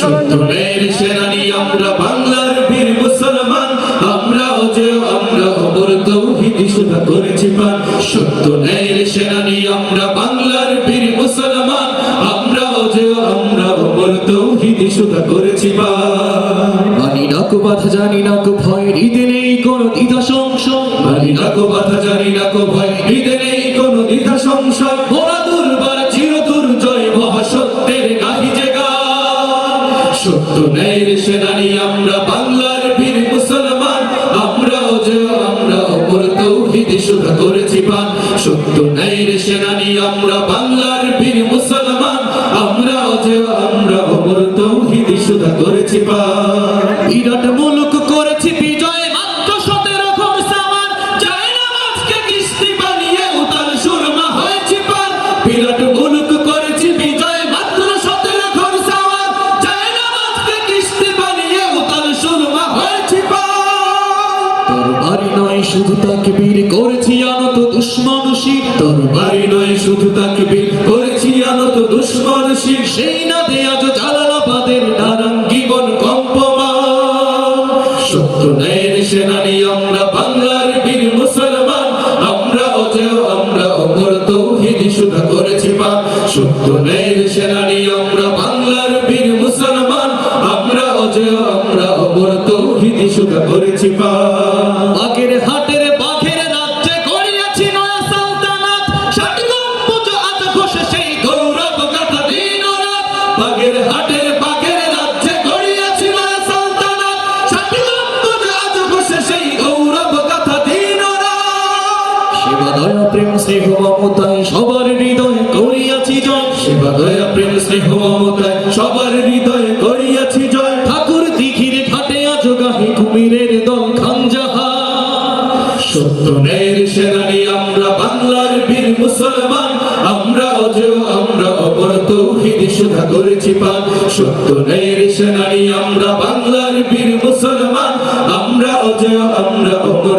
সত্যের সেনানি আমরা বাংলার বীর মুসলমান। আমরা অজয় আমরা অমর তৌহিদি সুধা করেছি পান সত্যের সেনানি আমরা বাংলার বীর মুসলমান। আমরা অজয় আমরা অমর তৌহিদি সুধা করেছি পান মানি না কো বাধা জানি না কো ভয় হৃদে নেই কোনো দ্বিধা সংশয়। মানি না কো বাধা জানি না কো ভয় হৃদে নেই কোনো দ্বিধা সংশয়। ন্যায়ের সেনানি, আমরা বাংলার বীর মুসলমান। আমরাও যে আমরা অপর তৌহিদি সুধা করেছি পান সত্য ন্যায়ের সেনানি, আমরা বাংলার বীর মুসলমান। আমরাও যে আমরা অমর তৌহিদি সুধা করেছি পান শুধু তাকে বীর করেছি আনত দুশ্মনুষী তোর বাড়ি নয়, শুধু তাকে বীর করেছি আনত দুশ্মন সেই না দে আজ জালালাবাদের নারাং জীবন কম্পমান। সত্য ন্যায়ের সেনানি, আমরা বাংলার বীর মুসলমান। আমরা অজয়, আমরা অমর তৌহিদি, সুধা করেছি পা সত্য ন্যায়ের সেনানি, আমরা বাংলার বীর মুসলমান। আমরা অজয়, আমরা অমর তৌহিদি, সুধা করেছি পা রাত দয়া প্রেম স্নেহ মমতায় সবার হৃদয় করিয়াছি জয়। সেবা দয়া প্রেম স্নেহ মমতায় সবার হৃদয়ে করিয়াছি জয়। ঠাকুর দিঘির ঘাটে আজ গাহি কুমিরের দল খানজাহা। সত্য ন্যায়ের সেনানি, আমরা বাংলার বীর মুসলমান। আমরা অজয়, আমরা অপর তৌহিদি সুধা করেছি পান। সত্য ন্যায়ের সেনানি, আমরা বাংলার বীর মুসলমান। আমরা অজয়, আমরা অপর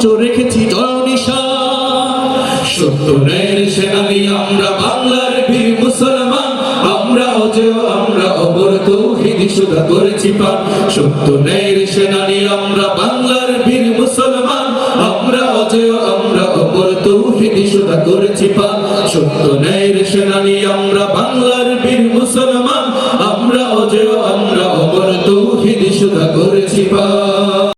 উচ্চ রেখেছি জয় নিশা সত্য ন্যায়ের সেনানি আমরা বাংলার বীর মুসলমান। আমরা অজয়, আমরা অমর তৌহিদি সুধা করেছি পান সত্য ন্যায়ের সেনানি, আমরা বাংলার বীর মুসলমান। আমরা অজয়, আমরা সুধা করেছি সেনানি, আমরা বাংলার বীর মুসলমান। আমরা অজয়, আমরা সুধা করেছি